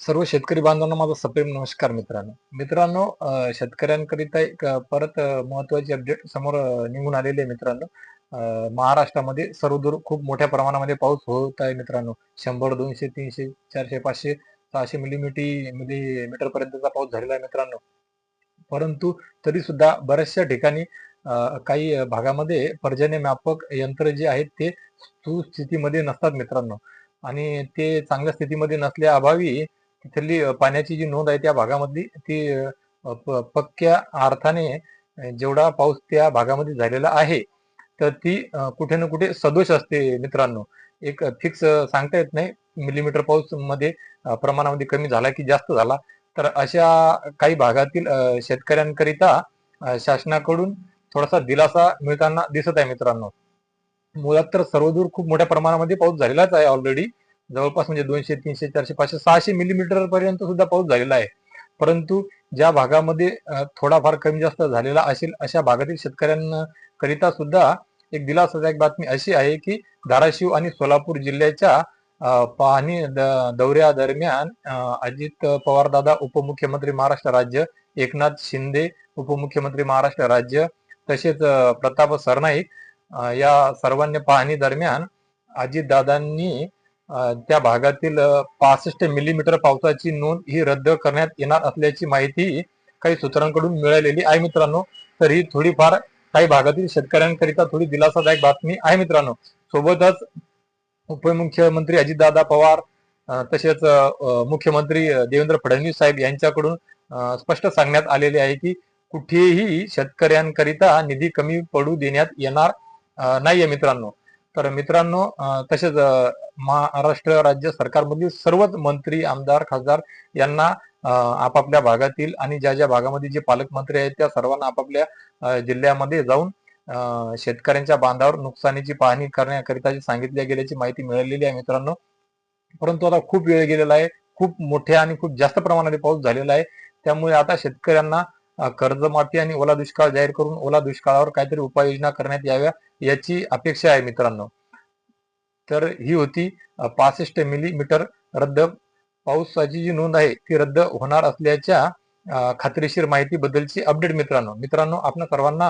सर्व शेतकरी बांधवांना माझा सप्रेम नमस्कार मित्रांनो. मित्रांनो शेतकऱ्यांकरिता एक परत महत्वाची अपडेट समोर निघून आलेली आहे मित्रांनो. महाराष्ट्रामध्ये सर्वदूर खूप मोठ्या प्रमाणामध्ये पाऊस होत आहे मित्रांनो. शंभर दोनशे तीनशे चारशे पाचशे सहाशे मिलीमीटी मिलीमीटर पर्यंतचा पाऊस झालेला आहे मित्रांनो. परंतु तरी सुद्धा बऱ्याचशा ठिकाणी काही भागामध्ये पर्जन्यमापक यंत्र जे आहेत ते सुस्थितीमध्ये नसतात मित्रांनो. आणि ते चांगल्या स्थितीमध्ये नसल्या अभावी तिथली पाण्याची जी नोंद आहे त्या भागामधली ती पक्क्या अर्थाने जेवढा पाऊस त्या भागामध्ये झालेला आहे तर ती कुठे ना कुठे सदोष असते मित्रांनो. एक फिक्स सांगता येत नाही. मिलीमीटर पाऊसमध्ये प्रमाणामध्ये कमी झाला की जास्त झाला. तर अशा काही भागातील शेतकऱ्यांकरिता शासनाकडून थोडासा दिलासा मिळताना दिसत आहे मित्रांनो. मुळात तर सर्वदूर खूप मोठ्या प्रमाणामध्ये पाऊस झालेलाच आहे ऑलरेडी जवळपास म्हणजे दोनशे तीनशे चारशे पाचशे सहाशे मिलीमीटर पर्यंत सुद्धा पाऊस झालेला आहे. परंतु ज्या भागामध्ये थोडाफार कमी जास्त झालेला असेल अशा भागातील शेतकऱ्यांकरिता सुद्धा एक दिलासादायक बातमी अशी आहे की धाराशिव आणि सोलापूर जिल्ह्याच्या पाहणी द- दौऱ्यादरम्यान अ, अजित पवारदादा उपमुख्यमंत्री महाराष्ट्र राज्य एकनाथ शिंदे उपमुख्यमंत्री महाराष्ट्र राज्य तसेच प्रताप सरनाईक या सर्वांनी पाहणी दरम्यान अजितदादांनी त्या भागातील पासष्ट मिलीमीटर पावसाची नोंद ही रद्द करण्यात येणार असल्याची माहिती काही सूत्रांकडून मिळालेली आहे मित्रांनो. तर ही थोडीफार काही भागातील शेतकऱ्यांकरिता थोडी दिलासादायक बातमी आहे मित्रांनो. सोबतच उपमुख्यमंत्री अजितदादा पवार तसेच मुख्यमंत्री देवेंद्र फडणवीस साहेब यांच्याकडून स्पष्ट सांगण्यात आलेले आहे की कुठेही शेतकऱ्यांकरिता निधी कमी पडू देण्यात येणार नाहीये मित्रांनो. तर मित्रांनो तसेच महाराष्ट्र राज्य सरकारमधील सर्वच मंत्री आमदार खासदार यांना आपापल्या भागातील आणि ज्या ज्या भागामध्ये जे पालकमंत्री आहेत त्या सर्वांना आपापल्या जिल्ह्यामध्ये जाऊन शेतकऱ्यांच्या बांधावर नुकसानीची पाहणी करण्याकरिता सांगितल्या गेल्याची माहिती मिळालेली आहे मित्रांनो. परंतु आता खूप वेळ गेलेला आहे खूप मोठ्या आणि खूप जास्त प्रमाणात पाऊस झालेला आहे. त्यामुळे आता शेतकऱ्यांना कर्जमाफी आणि ओला दुष्काळ जाहीर करून ओला दुष्काळावर काहीतरी उपाययोजना करण्यात याव्या याची अपेक्षा आहे मित्रांनो. तर ही होती पासष्ट मिलीमीटर रद्द. पावसाची जी नोंद आहे ती रद्द होणार असल्याच्या खात्रीशीर माहितीबद्दलची अपडेट मित्रांनो. मित्रांनो आपण सर्वांना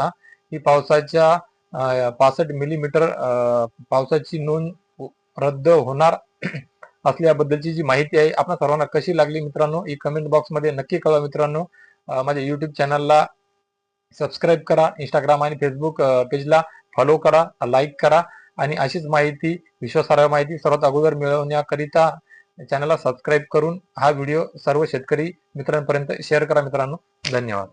ही पावसाच्या पासष्ट मिलीमीटर पावसाची नोंद रद्द होणार असल्याबद्दलची जी माहिती आहे आपण सर्वांना कशी लागली मित्रांनो ही कमेंट बॉक्समध्ये नक्की कळवा मित्रांनो. माझ्या युट्यूब चॅनलला सबस्क्राईब करा इंस्टाग्राम आणि फेसबुक पेजला फॉलो करा लाईक करा. आणि अशीच माहिती विश्वासार्ह माहिती सर्वात अगोदर मिळवण्याकरिता चॅनलला सबस्क्राईब करून हा व्हिडिओ सर्व शेतकरी मित्रांपर्यंत शेअर करा मित्रांनो. धन्यवाद.